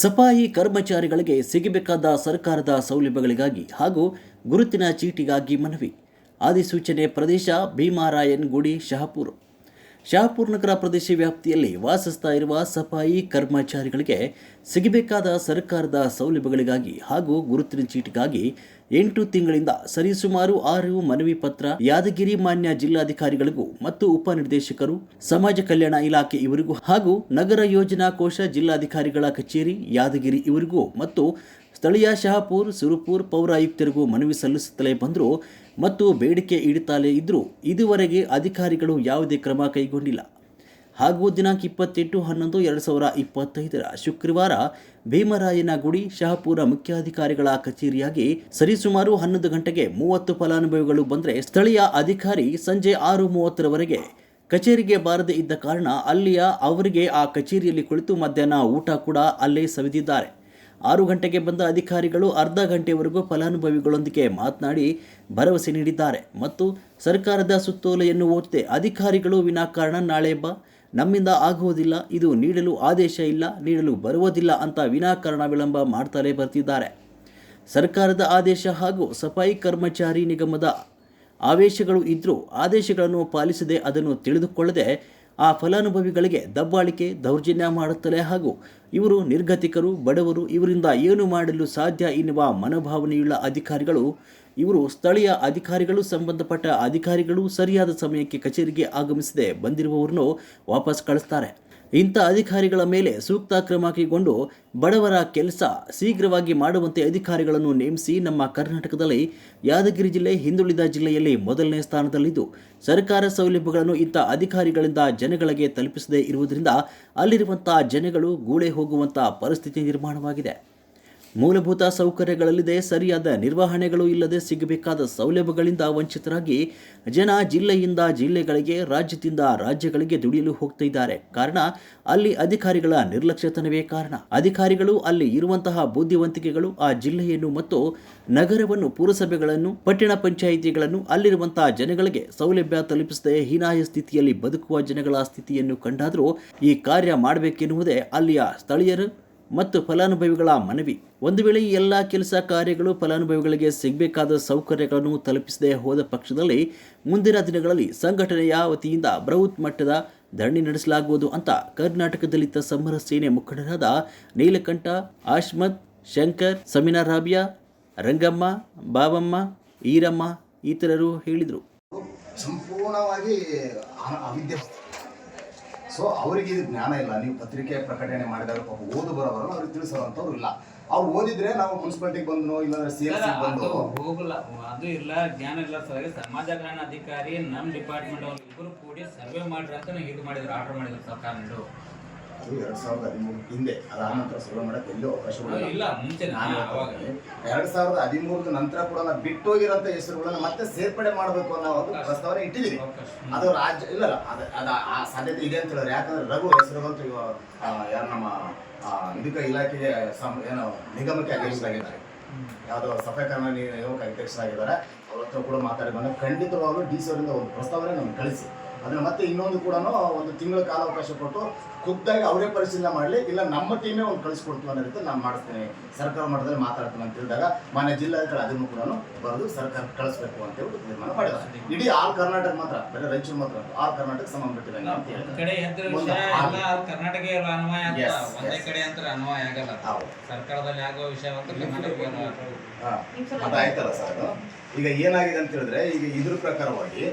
ಸಫಾಯಿ ಕರ್ಮಚಾರಿಗಳಿಗೆ ಸಿಗಬೇಕಾದ ಸರ್ಕಾರದ ಸೌಲಭ್ಯಗಳಿಗಾಗಿ ಹಾಗೂ ಗುರುತಿನ ಚೀಟಿಗಾಗಿ ಮನವಿ. ಅಧಿಸೂಚನೆ ಪ್ರದೇಶ ಭೀಮಾರಾಯನ್ ಗುಡಿ ಶಹಾಪುರ್. ಶಹಾಪುರ್ ನಗರ ಪ್ರದೇಶ ವ್ಯಾಪ್ತಿಯಲ್ಲಿ ವಾಸಿಸ್ತಾ ಇರುವ ಸಫಾಯಿ ಕರ್ಮಚಾರಿಗಳಿಗೆ ಸಿಗಬೇಕಾದ ಸರ್ಕಾರದ ಸೌಲಭ್ಯಗಳಿಗಾಗಿ ಹಾಗೂ ಗುರುತಿನ ಚೀಟಿಗಾಗಿ ಎಂಟು ತಿಂಗಳಿಂದ ಸರಿಸುಮಾರು ಆರು ಮನವಿ ಪತ್ರ, ಯಾದಗಿರಿ ಮಾನ್ಯ ಜಿಲ್ಲಾಧಿಕಾರಿಗಳಿಗೂ ಮತ್ತು ಉಪನಿರ್ದೇಶಕರು ಸಮಾಜ ಕಲ್ಯಾಣ ಇಲಾಖೆ ಇವರಿಗೂ ಹಾಗೂ ನಗರ ಯೋಜನಾ ಕೋಶ ಜಿಲ್ಲಾಧಿಕಾರಿಗಳ ಕಚೇರಿ, ಯಾದಗಿರಿ ಇವರಿಗೂ ಮತ್ತು ಸ್ಥಳೀಯ ಶಹಾಪುರ್, ಸುರುಪುರ್ ಪೌರಾಯುಕ್ತರಿಗೂ ಮನವಿ ಸಲ್ಲಿಸುತ್ತಲೇ ಬಂದರು ಮತ್ತು ಬೇಡಿಕೆ ಇಡುತ್ತಲೇ ಇದ್ದರು ಇದುವರೆಗೆ ಅಧಿಕಾರಿಗಳು ಯಾವುದೇ ಕ್ರಮ ಕೈಗೊಂಡಿಲ್ಲ. ಹಾಗೂ ದಿನಾಂಕ ಇಪ್ಪತ್ತೆಂಟು ಹನ್ನೊಂದು ಎರಡು ಸಾವಿರ ಇಪ್ಪತ್ತೈದರ ಶುಕ್ರವಾರ ಭೀಮರಾಯನ ಗುಡಿ ಶಹಾಪುರ ಮುಖ್ಯಾಧಿಕಾರಿಗಳ ಕಚೇರಿಯಾಗಿ ಸರಿಸುಮಾರು ಹನ್ನೊಂದು ಗಂಟೆಗೆ ಮೂವತ್ತು ಫಲಾನುಭವಿಗಳು ಬಂದರೆ ಸ್ಥಳೀಯ ಅಧಿಕಾರಿ ಸಂಜೆ ಆರು ಮೂವತ್ತರವರೆಗೆ ಕಚೇರಿಗೆ ಬಾರದೇ ಇದ್ದ ಕಾರಣ ಅಲ್ಲಿಯ ಅವರಿಗೆ ಆ ಕಚೇರಿಯಲ್ಲಿ ಕುಳಿತು ಮಧ್ಯಾಹ್ನ ಊಟ ಕೂಡ ಅಲ್ಲೇ ಸವಿದಿದ್ದಾರೆ. ಆರು ಗಂಟೆಗೆ ಬಂದ ಅಧಿಕಾರಿಗಳು ಅರ್ಧ ಗಂಟೆವರೆಗೂ ಫಲಾನುಭವಿಗಳೊಂದಿಗೆ ಮಾತನಾಡಿ ಭರವಸೆ ನೀಡಿದ್ದಾರೆ. ಮತ್ತು ಸರ್ಕಾರದ ಸುತ್ತೋಲೆಯನ್ನು ಓದ್ತೆ ಅಧಿಕಾರಿಗಳು ವಿನಾಕಾರಣ ನಾಳೆ ಬಾ, ನಮ್ಮಿಂದ ಆಗುವುದಿಲ್ಲ, ಇದು ನೀಡಲು ಆದೇಶ ಇಲ್ಲ, ನೀಡಲು ಬರುವುದಿಲ್ಲ ಅಂತ ವಿನಾಕಾರಣ ವಿಳಂಬ ಮಾಡ್ತಾರೆ ಬರ್ತಿದ್ದಾರೆ. ಸರ್ಕಾರದ ಆದೇಶ ಹಾಗೂ ಸಫಾಯಿ ಕರ್ಮಚಾರಿ ನಿಗಮದ ಆವೇಶಗಳು ಇದ್ದರೂ ಆದೇಶಗಳನ್ನು ಪಾಲಿಸದೆ ಅದನ್ನು ತಿಳಿದುಕೊಳ್ಳದೆ ಆ ಫಲಾನುಭವಿಗಳಿಗೆ ದಬ್ಬಾಳಿಕೆ ದೌರ್ಜನ್ಯ ಮಾಡುತ್ತಲೇ ಹಾಗೂ ಇವರು ನಿರ್ಗತಿಕರು, ಬಡವರು, ಇವರಿಂದ ಏನು ಮಾಡಲು ಸಾಧ್ಯ ಎನ್ನುವ ಮನೋಭಾವನೆಯುಳ್ಳ ಅಧಿಕಾರಿಗಳು, ಇವರು ಸ್ಥಳೀಯ ಅಧಿಕಾರಿಗಳು ಸಂಬಂಧಪಟ್ಟ ಅಧಿಕಾರಿಗಳು ಸರಿಯಾದ ಸಮಯಕ್ಕೆ ಕಚೇರಿಗೆ ಆಗಮಿಸದೆ ಬಂದಿರುವವರನ್ನು ವಾಪಸ್ ಕಳಿಸ್ತಾರೆ. ಇಂಥ ಅಧಿಕಾರಿಗಳ ಮೇಲೆ ಸೂಕ್ತ ಕ್ರಮ ಕೈಗೊಂಡು ಬಡವರ ಕೆಲಸ ಶೀಘ್ರವಾಗಿ ಮಾಡುವಂತೆ ಅಧಿಕಾರಿಗಳನ್ನು ನೇಮಿಸಿ ನಮ್ಮ ಕರ್ನಾಟಕದಲ್ಲಿ ಯಾದಗಿರಿ ಜಿಲ್ಲೆ, ಹಿಂದುಳಿದ ಜಿಲ್ಲೆಯಲ್ಲಿ ಮೊದಲನೇ ಸ್ಥಾನದಲ್ಲಿದ್ದು, ಸರ್ಕಾರ ಸೌಲಭ್ಯಗಳನ್ನು ಇಂಥ ಅಧಿಕಾರಿಗಳಿಂದ ಜನಗಳಿಗೆ ತಲುಪಿಸದೇ ಇರುವುದರಿಂದ ಅಲ್ಲಿರುವಂಥ ಜನಗಳು ಗೂಳೆ ಹೋಗುವಂಥ ಪರಿಸ್ಥಿತಿ ನಿರ್ಮಾಣವಾಗಿದೆ. ಮೂಲಭೂತ ಸೌಕರ್ಯಗಳಲ್ಲಿದೆ, ಸರಿಯಾದ ನಿರ್ವಹಣೆಗಳು ಇಲ್ಲದೆ ಸಿಗಬೇಕಾದ ಸೌಲಭ್ಯಗಳಿಂದ ವಂಚಿತರಾಗಿ ಜನ ಜಿಲ್ಲೆಯಿಂದ ಜಿಲ್ಲೆಗಳಿಗೆ, ರಾಜ್ಯದಿಂದ ರಾಜ್ಯಗಳಿಗೆ ದುಡಿಯಲು ಹೋಗ್ತಾ ಕಾರಣ, ಅಲ್ಲಿ ಅಧಿಕಾರಿಗಳ ನಿರ್ಲಕ್ಷ್ಯತನವೇ ಕಾರಣ. ಅಧಿಕಾರಿಗಳು ಅಲ್ಲಿ ಇರುವಂತಹ ಬುದ್ಧಿವಂತಿಕೆಗಳು ಆ ಜಿಲ್ಲೆಯನ್ನು ಮತ್ತು ನಗರವನ್ನು, ಪುರಸಭೆಗಳನ್ನು, ಪಟ್ಟಣ ಪಂಚಾಯಿತಿಗಳನ್ನು ಅಲ್ಲಿರುವಂತಹ ಜನಗಳಿಗೆ ಸೌಲಭ್ಯ ತಲುಪಿಸದೆ ಹೀನಾಯ ಸ್ಥಿತಿಯಲ್ಲಿ ಬದುಕುವ ಜನಗಳ ಸ್ಥಿತಿಯನ್ನು ಕಂಡಾದರೂ ಈ ಕಾರ್ಯ ಮಾಡಬೇಕೆನ್ನುವುದೇ ಅಲ್ಲಿಯ ಸ್ಥಳೀಯರು ಮತ್ತು ಫಲಾನುಭವಿಗಳ ಮನವಿ. ಒಂದು ವೇಳೆ ಈ ಎಲ್ಲ ಕೆಲಸ ಕಾರ್ಯಗಳು ಫಲಾನುಭವಿಗಳಿಗೆ ಸಿಗಬೇಕಾದ ಸೌಕರ್ಯಗಳನ್ನು ತಲುಪಿಸದೆ ಹೋದ ಪಕ್ಷದಲ್ಲಿ ಮುಂದಿನ ದಿನಗಳಲ್ಲಿ ಸಂಘಟನೆಯ ವತಿಯಿಂದ ಬೃಹತ್ ಮಟ್ಟದ ಧರಣಿ ನಡೆಸಲಾಗುವುದು ಅಂತ ಕರ್ನಾಟಕ ದಲಿತ ಸಮರ ಸೇನೆ ಮುಖಂಡರಾದ ನೀಲಕಂಠ ಆಶ್ಮದ್ ಶಂಕರ್, ಸಮೀನಾ ರಾಬಿಯಾ, ರಂಗಮ್ಮ, ಬಾಬಮ್ಮ, ಈರಮ್ಮ ಇತರರು ಹೇಳಿದರು. ಸಂಪೂರ್ಣವಾಗಿ ಸೊ ಅವರಿಗೆ ಇದು ಜ್ಞಾನ ಇಲ್ಲ. ನೀವು ಪತ್ರಿಕೆ ಪ್ರಕಟಣೆ ಮಾಡಿದಾಗ ಪಾಪ ಓದು ಬರೋಬರಲ್ಲ ಅವ್ರಿಗೆ ತಿಳಿಸೋವಂಥವ್ರು ಇಲ್ಲ. ಅವ್ರು ಓದಿದ್ರೆ ನಾವು ಮುನ್ಸಿಪಾಲಿಟಿಗೆ ಬಂದು ಇಲ್ಲಾಂದ್ರೆ ಸಿ ಎಸ್ ಬಂದು ಹೋಗಲ್ಲ. ಅದು ಇಲ್ಲ ಜ್ಞಾನ ಇಲ್ಲ ಸರ್. ಸಮಾಜ ಕಲ್ಯಾಣ ಅಧಿಕಾರಿ ನಮ್ಮ ಡಿಪಾರ್ಟ್ಮೆಂಟ್ ಅವ್ರು ಇಬ್ಬರು ಕೂಡಿ ಸರ್ವೆ ಮಾಡ್ರಿ ಅಂತ ನಂಗೆ ಇದು ಮಾಡಿದ್ರು ಆರ್ಡರ್ ಮಾಡಿದ್ರು ಸರ್ಕಾರ ಅದು ಎರಡ್ ಸಾವಿರದ ಹದಿಮೂರು ಹಿಂದೆ ಅದಾದ ನಂತರ ಸರ್ವೆ ಮಾಡಕ್ಕೆ ಎಲ್ಲೂ ಇಲ್ಲ ಮುಂಚೆ ನಾನು ಎರಡ್ ಸಾವಿರದ ಹದಿಮೂರದ ನಂತರ ಕೂಡ ನಾವು ಬಿಟ್ಟೋಗಿರೋಂಥ ಹೆಸರುಗಳನ್ನ ಮತ್ತೆ ಸೇರ್ಪಡೆ ಮಾಡಬೇಕು ಅನ್ನೋ ಒಂದು ಪ್ರಸ್ತಾವನೆ ಇಟ್ಟಿದ್ದೀವಿ. ಅದು ರಾಜ್ಯ ಇಲ್ಲ ಅದ ಅದ ಆ ಸಾಧ್ಯತೆ ಇದೆ ಅಂತ ಹೇಳಿದ್ರೆ ಯಾಕಂದ್ರೆ ರಘು ಹೆಸರು ಅಂತ ಇವ ಆ, ಯಾರು ನಮ್ಮ ಇದಕ್ಕೆ ಇಲಾಖೆಗೆ ಸಂ- ಏನು ನಿಗಮಕ್ಕೆ ಅಧ್ಯಕ್ಷರಾಗಿದ್ದಾರೆ. ಯಾವುದೋ ಸಫಾಯಿ ಕರ್ಮ ನಿಗಮಕ್ಕೆ ಅಧ್ಯಕ್ಷರಾಗಿದ್ದಾರೆ. ಅವ್ರ ಹತ್ರ ಕೂಡ ಮಾತಾಡಿ ಬಂದ ಖಂಡಿತವಾಗ್ಲೂ ಡಿ ಸಿ ಅವರಿಂದ ಒಂದು ಪ್ರಸ್ತಾವನೆ ನಮ್ಗೆ ಕಳಿಸಿ. ಅದನ್ನ ಮತ್ತೆ ಇನ್ನೊಂದು ಕೂಡ ಒಂದು ತಿಂಗಳ ಕಾಲಾವಕಾಶ ಕೊಟ್ಟು ಖುದ್ದಾಗಿ ಅವರೇ ಪರಿಶೀಲನೆ ಮಾಡಲಿ ಇಲ್ಲ ನಮ್ಮ ಟೀಮೇ ಒಂದು ಕಳಿಸ್ಕೊಡ್ತೀವಿ ಅನ್ನೋ ರೀತಿ ನಾನು ಮಾಡಿಸ್ತೀನಿ ಸರ್ಕಾರ ಮಟ್ಟದಲ್ಲಿ ಮಾತಾಡ್ತೀನಿ ಅಂತ ಹೇಳಿದಾಗ ಮಾನ್ಯ ಜಿಲ್ಲಾಧಿಕಾರಿ ಅದನ್ನು ಕೂಡ ಬರೆದು ಸರ್ಕಾರ ಕಳಿಸ್ಬೇಕು ಅಂತ ಹೇಳಿ ತೀರ್ಮಾನ ಮಾಡಿದ ಇಡೀ ಆಲ್ ಕರ್ನಾಟಕ ಮಾತ್ರ ಬೇರೆ ರಾಯಚೂರು ಮಾತ್ರ ಆಲ್ ಕರ್ನಾಟಕ ಸಂಬಂಧಪಟ್ಟಿದೆ ಅಂತ. ಸರ್ಕಾರದಲ್ಲಿ ಆಗೋ ವಿಷಯ ಸರ್ ಈಗ ಏನಾಗಿದೆ ಅಂತ ಹೇಳಿದ್ರೆ ಈಗ ಇದ್ರ ಪ್ರಕಾರವಾಗಿ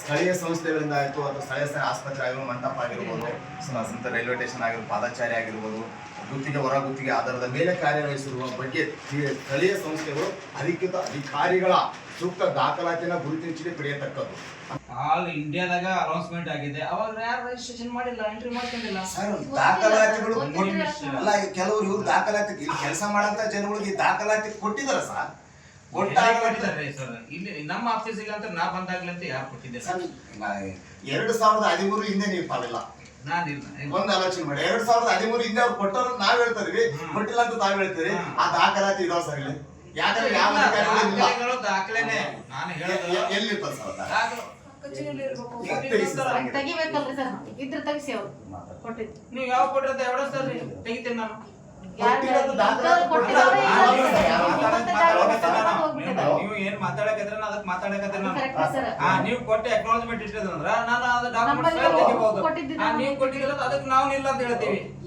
ಸ್ಥಳೀಯ ಸಂಸ್ಥೆಗಳಿಂದ ಆಯಿತು ಅಥವಾ ಸ್ಥಳೀಯ ಆಸ್ಪತ್ರೆ ಆಗಿರ್ಬೋದು ಮಂಟಪ ಆಗಿರ್ಬೋದು ಸಂತ ರೈಲ್ವೆ ಸ್ಟೇಷನ್ ಆಗಿರ್ಬೋದು ಪಾದಚಾರಿ ಆಗಿರ್ಬೋದು ಗುತ್ತಿಗೆ ಹೊರ ಗುತ್ತಿಗೆ ಆಧಾರದ ಮೇಲೆ ಕಾರ್ಯನಿರ್ವಹಿಸಿರುವ ಬಗ್ಗೆ ಸ್ಥಳೀಯ ಸಂಸ್ಥೆಗಳು ಅಧಿಕೃತ ಅಧಿಕಾರಿಗಳ ಸೂಕ್ತ ದಾಖಲಾತಿನ ಗುರುತಿನ ಚೀಟಿ ಪಡೆಯತಕ್ಕದ್ದು. ಆಲ್ ಇಂಡಿಯಾದಾಗ ಅನೌನ್ಸ್ಮೆಂಟ್ ಆಗಿದೆ. ಅವಾಗ ಯಾರು ರಿಜಿಸ್ಟ್ರೇಷನ್ ಮಾಡಿಲ್ಲ ಎಂಟ್ರಿ ಮಾಡ್ಕೊಂಡಿಲ್ಲ. ಸರ್ ದಾಖಲಾತಿಗಳು ಅಲ್ಲ ಕೆಲವರು ಇವ್ರು ದಾಖಲಾತಿ ಕೆಲಸ ಮಾಡಂತ ಜನಗಳಿಗೆ ದಾಖಲಾತಿ ಕೊಟ್ಟಿದಾರ ಸರ್? ಇಲ್ಲಿ ನಮ್ಮ ಆಫೀಸಿಗೆ ಅಂತ ನಾ ಬಂದಾಗ್ಲಂತ ಯಾರು ಕೊಟ್ಟಿದ್ದೆ ಸರ್, ಎರಡು ಸಾವಿರದ ಹದಿಮೂರು ಹಿಂದೆ ನೀವು ಪಾಲಿಲ್ಲ. ಒಂದ್ ಆಲೋಚನೆ ಮಾಡಿ. ಎರಡ್ ಸಾವಿರದ ಹದಿಮೂರು ಹಿಂದೆ ಅವ್ರು ಕೊಟ್ಟರು ನಾವ್ ಹೇಳ್ತಾ ಇದೀವಿ. ಕೊಟ್ಟಿಲ್ಲ ಅಂತ ತಾವ್ ಹೇಳ್ತೀರಿ. ಆ ದಾಖಲಾತಿ ಇದಾವ ಸರ್ ಇಲ್ಲಿ. ಯಾಕಂದ್ರೆ ಯಾವ ಅಧಿಕಾರಿಗಳು ದಾಖಲೆನೆ. ನಾನು ಎ- ಹೇಳೋದು ಸರ್. ತೆಗಿಬೇಕಲ್ರಿ ಸರ್. ಇದ್ರ ತೆಗಿಸಿ ಅವ್ರು. ಕೊಟ್ಟಿದ್ದು. ನೀವು ಯಾವ ಕೊಟ್ಟಿರೋದು ಎವಡ ಸರ್ ತೆಗಿತೀನಿ ನಾನು. ನಾವು- ಏನ್ ಮಾತಾಡಕತ್ರ ಅದಕ್ಕೆ ಮಾತಾಡಕತ್ರ. ಹಾ ನೀವು ಕೊಟ್ಟು ಅಕ್ನಾಲಜ್ಮೆಂಟ್ ಇಟ್ಟಿದ್ರೆ ನಾನು ಅದು ಡಾಕ್ಯುಮೆಂಟ್ ತೆಗಿಬಹುದು? ನೀವು ಕೊಟ್ಟಿದ್ರೆ ಅದಕ್ಕೆ ನಾವು ಇಲ್ಲ ಅಂತ ಹೇಳ್ತೀವಿ.